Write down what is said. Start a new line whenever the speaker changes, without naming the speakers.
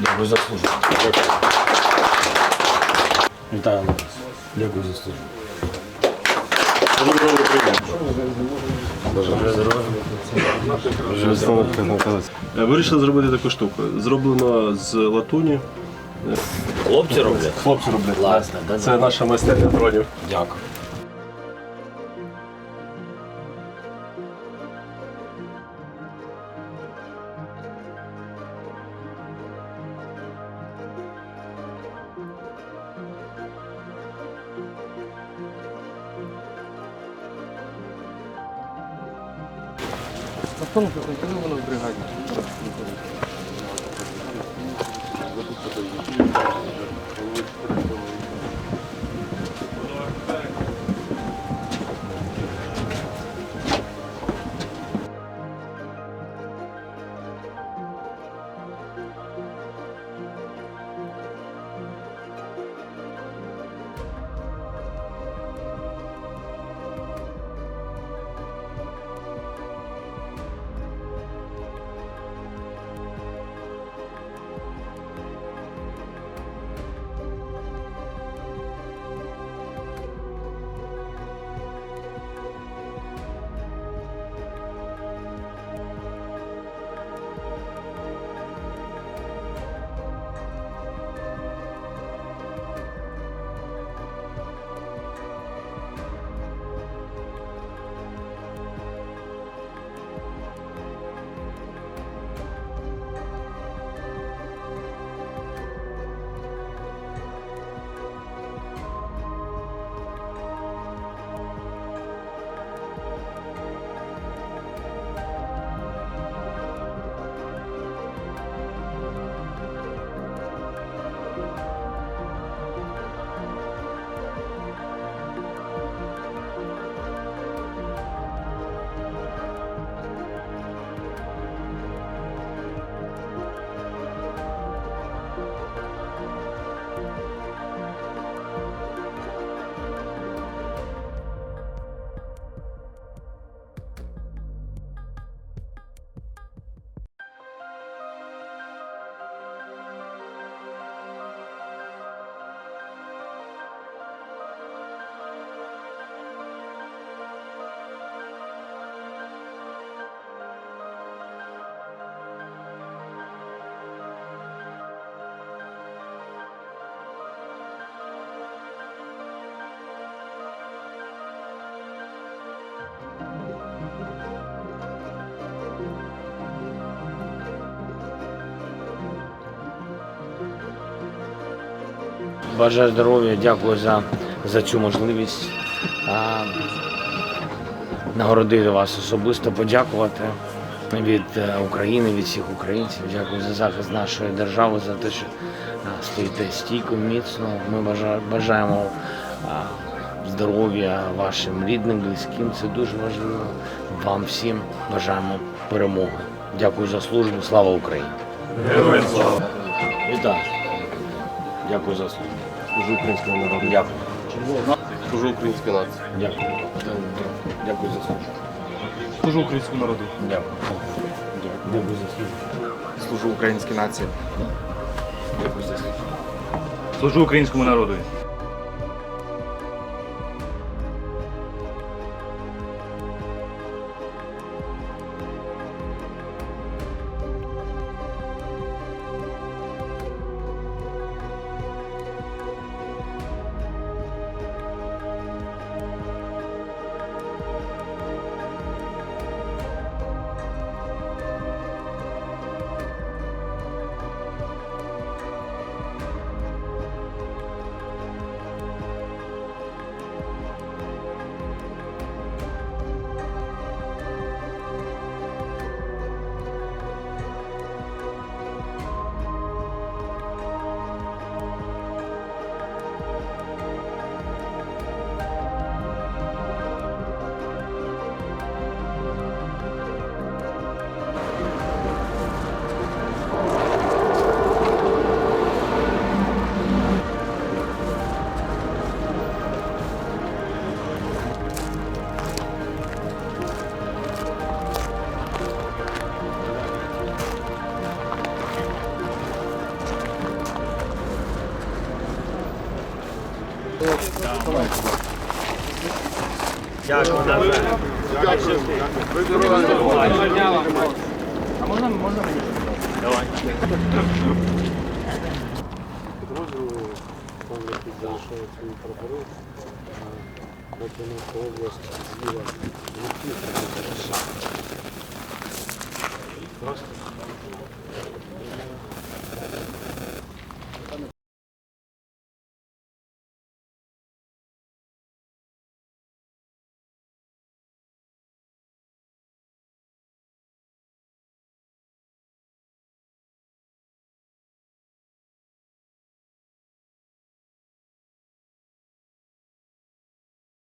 Дякую за службу.
Дякую.
Вітаю вас. Дякую за службу.
Е, Вирішили зробити таку штуку. Зроблено з латуні.
Хлопці роблять?
Хлопці роблять.
Класно, да?
Це наша майстерня дронів.
Дякую. Коли воно в бригаді? Бажаю здоров'я, дякую за, за цю можливість а, нагородити вас особисто, подякувати від е, України, від всіх українців. Дякую за захист нашої держави, за те, що стоїте стійко, міцно. Ми бажа- бажаємо здоров'я вашим рідним, близьким. Це дуже важливо. Вам всім бажаємо перемоги. Дякую за службу. Слава Україні!
Героям слава.
Вітаю! Дякую за службу.
Служу українському народу.
Дякую.
Служу українській нації.
Дякую. Дякую за службу.
Служу українському народу.
Дякую. Дякую за службу.
Служу українській нації.
Дякую за службу.
Служу українському народу.
підрозділу пан Лепіт залишає свої прапори. Батьківська область зліва Луків. Просто